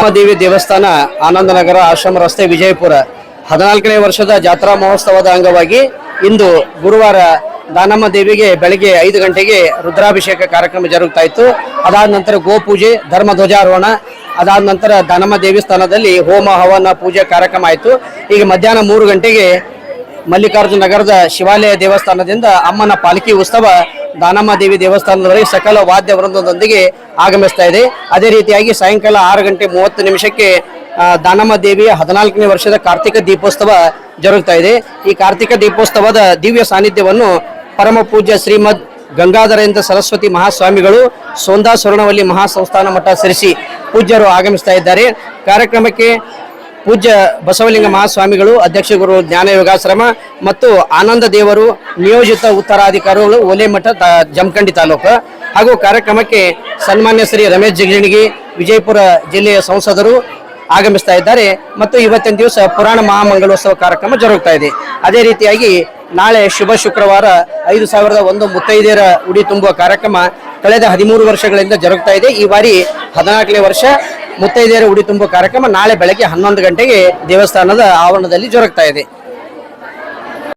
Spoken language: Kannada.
ರಾಮದೇವಿ ದೇವಸ್ಥಾನ, ಆನಂದನಗರ ಆಶ್ರಮ ರಸ್ತೆ ವಿಜಯಪುರ. ಹದಿನಾಲ್ಕನೇ ವರ್ಷದ ಜಾತ್ರಾ ಮಹೋತ್ಸವದ ಅಂಗವಾಗಿ ಇಂದು ಗುರುವಾರ ದಾನಮ್ಮ ದೇವಿಗೆ ಬೆಳಗ್ಗೆ ಐದು ಗಂಟೆಗೆ ರುದ್ರಾಭಿಷೇಕ ಕಾರ್ಯಕ್ರಮ ಜರುಗ್ತಾ ಇತ್ತು. ಅದಾದ ನಂತರ ಗೋಪೂಜೆ, ಧರ್ಮ ಧ್ವಜಾರೋಹಣ, ಅದಾದ ನಂತರ ದಾನಮ್ಮ ದೇವಸ್ಥಾನದಲ್ಲಿ ಹೋಮ, ಹವನ, ಪೂಜೆ ಕಾರ್ಯಕ್ರಮ ಆಯಿತು. ಈಗ ಮಧ್ಯಾಹ್ನ ಮೂರು ಗಂಟೆಗೆ ಮಲ್ಲಿಕಾರ್ಜುನ ನಗರದ ಶಿವಾಲಯ ದೇವಸ್ಥಾನದಿಂದ ಅಮ್ಮನ ಪಾಲಕಿ ಉತ್ಸವ ದಾನಮ್ಮ ದೇವಿ ದೇವಸ್ಥಾನದವರೆಗೆ ಸಕಲ ವಾದ್ಯ ವೃಂದದೊಂದಿಗೆ ಆಗಮಿಸ್ತಾ ಇದೆ. ಅದೇ ರೀತಿಯಾಗಿ ಸಾಯಂಕಾಲ ಆರು ಗಂಟೆ ಮೂವತ್ತು ನಿಮಿಷಕ್ಕೆ ದಾನಮ್ಮ ದೇವಿಯ ಹದಿನಾಲ್ಕನೇ ವರ್ಷದ ಕಾರ್ತಿಕ ದೀಪೋತ್ಸವ ಜರುಗ್ತಾ ಇದೆ. ಈ ಕಾರ್ತಿಕ ದೀಪೋತ್ಸವದ ದಿವ್ಯ ಸಾನ್ನಿಧ್ಯವನ್ನು ಪರಮ ಪೂಜ್ಯ ಶ್ರೀಮದ್ ಗಂಗಾಧರೇಂದ್ರ ಸರಸ್ವತಿ ಮಹಾಸ್ವಾಮಿಗಳು ಸೋಂದಾ ಸ್ವರ್ಣವಲ್ಲಿ ಮಹಾಸಂಸ್ಥಾನ ಮಠ ಸರಿಸಿ ಪೂಜ್ಯರು ಆಗಮಿಸ್ತಾ ಇದ್ದಾರೆ. ಕಾರ್ಯಕ್ರಮಕ್ಕೆ ಪೂಜ್ಯ ಬಸವಲಿಂಗ ಮಹಾಸ್ವಾಮಿಗಳು, ಅಧ್ಯಕ್ಷ ಗುರು ಜ್ಞಾನ ಯೋಗಾಶ್ರಮ ಮತ್ತು ಆನಂದ ದೇವರು ನಿಯೋಜಿತ ಉತ್ತರಾಧಿಕಾರಿಗಳು ಓಲೆಮಠ ಜಮಖಂಡಿ ತಾಲೂಕು. ಹಾಗೂ ಕಾರ್ಯಕ್ರಮಕ್ಕೆ ಸನ್ಮಾನ್ಯ ಶ್ರೀ ರಮೇಶ್ ಜಿಗಣಿಗಿ ವಿಜಯಪುರ ಜಿಲ್ಲೆಯ ಸಂಸದರು ಆಗಮಿಸ್ತಾ ಇದ್ದಾರೆ. ಮತ್ತು ಇವತ್ತಿನ ದಿವಸ ಪುರಾಣ ಮಹಾಮಂಗಳೋತ್ಸವ ಕಾರ್ಯಕ್ರಮ ಜರುಗ್ತಾ ಇದೆ. ಅದೇ ರೀತಿಯಾಗಿ ನಾಳೆ ಶುಭ ಶುಕ್ರವಾರ ಐದು ಸಾವಿರದ ಒಂದು ಮುತ್ತೈದೆಯರ ಉಡಿ ತುಂಬುವ ಕಾರ್ಯಕ್ರಮ ಕಳೆದ ಹದಿಮೂರು ವರ್ಷಗಳಿಂದ ಜರುಗ್ತಾ ಇದೆ. ಈ ಬಾರಿ ಹದಿನಾಲ್ಕನೇ ವರ್ಷ ಮುತ್ತೈದೆಯರ ಉಡಿ ತುಂಬುವ ಕಾರ್ಯಕ್ರಮ ನಾಳೆ ಬೆಳಗ್ಗೆ ಹನ್ನೊಂದು ಗಂಟೆಗೆ ದೇವಸ್ಥಾನದ ಆವರಣದಲ್ಲಿ ಜೊರಗ್ತಾ ಇದೆ.